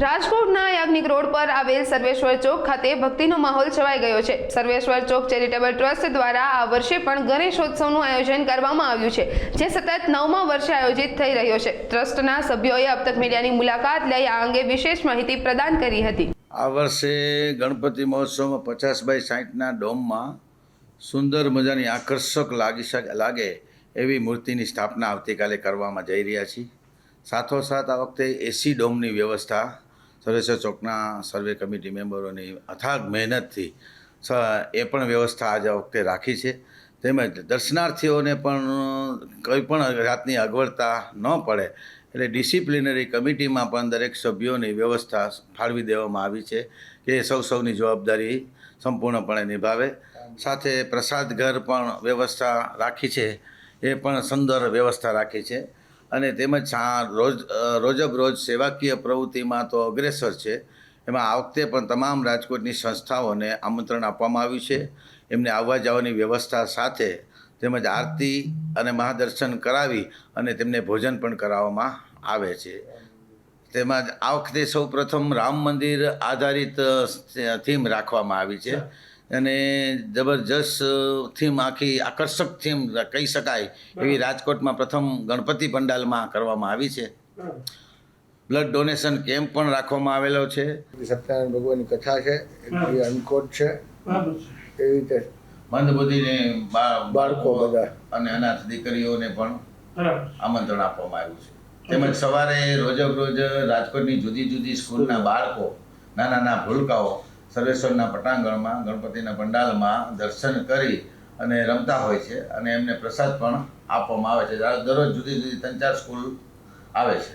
રાજકોટના યાજ્ઞિક રોડ પર આવેલ સર્વેશ્વર ચોક ખાતે ભક્તિનો માહોલ છવાઈ ગયો છે. સર્વેશ્વર ચોક ચેરિટેબલ ટ્રસ્ટ દ્વારા આ વર્ષે પણ ગણેશોત્સવનું આયોજન કરવામાં આવ્યું છે, જે સતત નવમા વર્ષે આયોજિત થઈ રહ્યો છે. ટ્રસ્ટના સભ્યોએ અબ મીડિયાની મુલાકાત લઈ આ અંગે વિશેષ માહિતી પ્રદાન કરી હતી. આ વર્ષે ગણપતિ મહોત્સવમાં પચાસ બાય સાહીઠના ડોમમાં સુંદર મજાની આકર્ષક લાગી લાગે એવી મૂર્તિની સ્થાપના આવતીકાલે કરવામાં જઈ રહ્યા છીએ સાથોસાથ આ વખતે એસી ડોમની વ્યવસ્થા સર્વેશ્વર ચોકના સર્વે કમિટી મેમ્બરોની અથાગ મહેનતથી એ પણ વ્યવસ્થા આજે વખતે રાખી છે. તેમજ દર્શનાર્થીઓને પણ, કોઈ પણ જાતની અગવડતા ન પડે એટલે ડિસિપ્લિનરી કમિટીમાં પણ દરેક સભ્યોની વ્યવસ્થા ફાળવી દેવામાં આવી છે કે સૌ સૌની જવાબદારી સંપૂર્ણપણે નિભાવે. સાથે પ્રસાદ ઘર પણ વ્યવસ્થા રાખી છે. એ પણ સુંદર વ્યવસ્થા રાખી છે. અને તેમજ રોજ રોજબરોજ સેવાકીય પ્રવૃત્તિમાં તો અગ્રેસર છે. એમાં આ વખતે પણ તમામ રાજકોટની સંસ્થાઓને આમંત્રણ આપવામાં આવ્યું છે. એમને આવવા જવાની વ્યવસ્થા સાથે તેમજ આરતી અને મહાદર્શન કરાવી અને તેમને ભોજન પણ કરાવવામાં આવે છે. તેમજ આ વખતે સૌ પ્રથમ રામ મંદિર આધારિત થીમ રાખવામાં આવી છે. અને જબરજસ્ત થીમ આખી આકર્ષક થીમ કહી શકાય એવી રાજકોટમાં પ્રથમ ગણપતિ પંડાલમાં કરવામાં આવી છે. બ્લડ ડોનેશન કેમ્પ પણ રાખવામાં આવેલો છે. સત્યનારાયણ ભગવાનની કથા છે અનકોટ છે. એવી રીતે મંદબુદ્ધિને બાળકો બધા. અને અનાથ દીકરીઓને પણ આમંત્રણ આપવામાં આવ્યું છે. તેમજ સવારે રોજબરોજ રાજકોટની જુદી જુદી સ્કૂલના બાળકો નાના નાના ભૂલકાઓ સર્વેશ્વરના પટાંગણમાં, ગણપતિના પંડાલમાં દર્શન કરી અને રમતા હોય છે અને એમને પ્રસાદ પણ આપવામાં આવે છે. દરરોજ જુદી જુદી ત્રણ ચાર સ્કૂલ આવે છે.